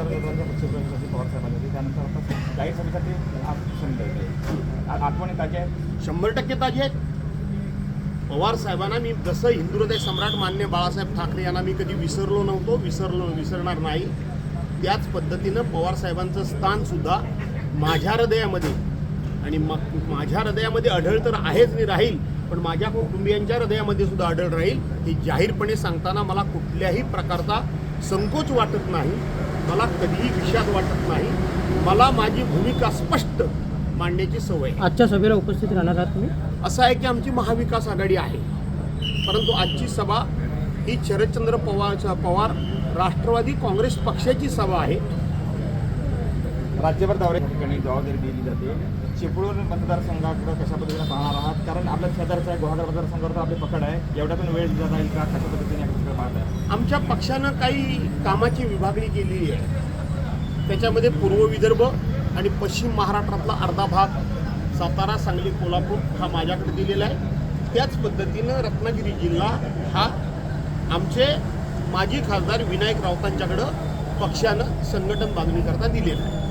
पवार साहेबांनी त्यानंतर आता जाहीर सभेसाठी आज आठवणी ताजी आहेत? शंभर टक्के ताजी आहेत. पवार साहेबांना मी जसं हिंदू हृदय सम्राट मान्य बाळासाहेब ठाकरे यांना मी कधी विसरलो नव्हतो विसरलो विसरणार नाही. त्याच पद्धतीनं पवार साहेबांचं स्थानसुद्धा माझ्या हृदयामध्ये. आणि मग माझ्या हृदयामध्ये आढळ तर आहेच नाही राहील पण माझ्या कुटुंबियांच्या हृदयामध्ये सुद्धा आढळ राहील हे जाहीरपणे सांगताना मला कुठल्याही प्रकारचा संकोच वाटत नाही. मला कधीही विषाद वाटत नाही. मला माझी भूमिका स्पष्ट मांडण्याची सवय आहे. आजच्या सभेला उपस्थित राहणार आहात तुम्ही? असं आहे की आमची महाविकास आघाडी आहे. परंतु आजची सभा ही शरदचंद्र पवार पवार राष्ट्रवादी काँग्रेस पक्षाची सभा आहे. राज्यभर दौऱ्या ठिकाणी जबाबदारी दिली जाते. चिपळूण मतदारसंघाकडे कशा पद्धतीने पाहणार आहात? कारण आपल्या शेजारचा आहे गुहागर मतदारसंघावर तर आपली पकड आहे. एवढ्यातून वेळ दिला जाईल का? कशा पद्धतीने पाहत आहे आमच्या पक्षानं काही कामाची विभागणी केलेली आहे. त्याच्यामध्ये पूर्व विदर्भ आणि पश्चिम महाराष्ट्रातला अर्धा भाग सातारा सांगली कोल्हापूर हा माझ्याकडे दिलेला आहे. त्याच पद्धतीनं रत्नागिरी जिल्हा हा आमचे माजी खासदार विनायक राऊतांच्याकडं पक्षानं संघटन बांधणीकरता दिलेला आहे.